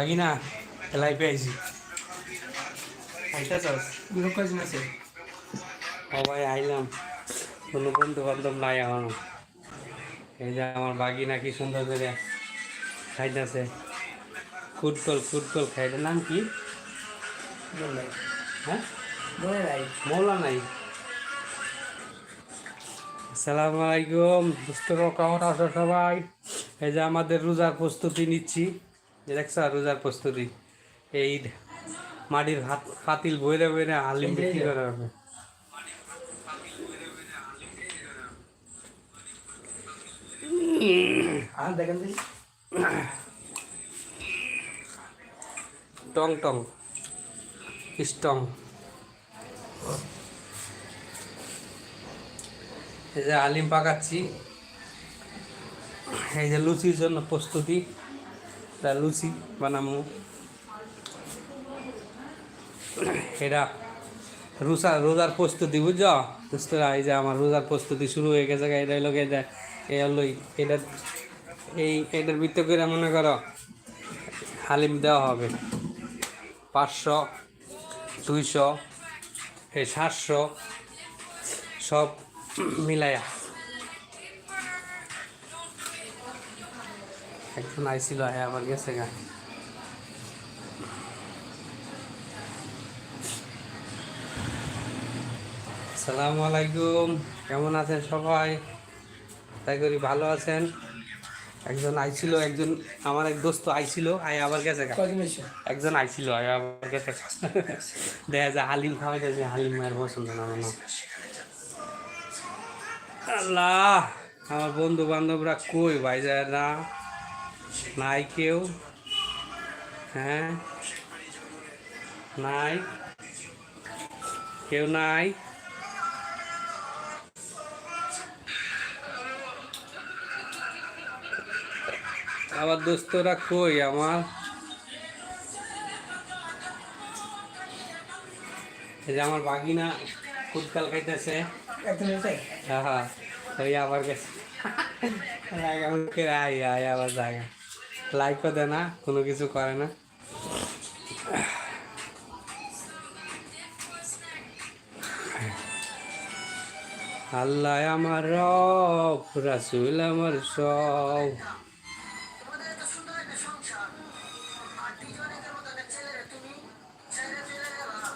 থাকি না আছে সবাই আইলাম কোনো বন্ধু বান্ধব নাই এখনও এই যে আমার বাগি নাকি সুন্দর করে খাইতেছে ফুটবল ফুটবল খাইতে নাম কি বলে হ্যাঁ বলে নাই মৌলা নাই আসসালামু আলাইকুম দুস্তর কেমন আছো সবাই এই যে আমাদের রোজার প্রস্তুতি নিচ্ছি দেখছ রোজার প্রস্তুতি। এই মাটির হাত পাতিল বইরে বইরে হালিম বিক্রি করা হবে। দেখেন টং টং। স্টং। এই যে আলিম পাকাচ্ছি। এই যে লুচির জন্য প্রস্তুতি। তা লুচি বানামু। এটা রোজা রোজার প্রস্তুতি, বুঝছ? বুঝতরা এই যে আমার রোজার প্রস্তুতি শুরু হয়ে গেছে এটা হলো এই যে এই হলো এটা এই এটার ভিতরে করে মনে করো, হালিম দেওয়া হবে। পাঁচশো, দুইশো, এই সাতশো, সব মিলাইয়া। একজন আইছিল আয় আবার গেছে গা। সালামু আলাইকুম কেমন আছেন সবাই? তাই করি ভালো আছেন। একজন আইছিল একজন আমার এক দোস্ত আইছিল আয় আবার গেছে একজন আইছিল আয় আবার গেছে দেখা যায় হালিম খাওয়াই যাচ্ছে হালিম মায়ের পছন্দ না আমার। না। আল্লাহ আমার বন্ধু বান্ধবরা কই ভাই যায় না? নাই কেউ হ্যাঁ নাই কেউ নাই আবার দোস্তরা কই আমার এই যে আমার বাগিনা ফুটকাল খাইতেছে একজন আছে হ্যাঁ হ্যাঁ ওই আবার গেছে আমাকে আয় আয় আবার জায়গা লাইকও দেয় না কোনো কিছু করে না। আল্লাহ আমার রাসুল আমার সব।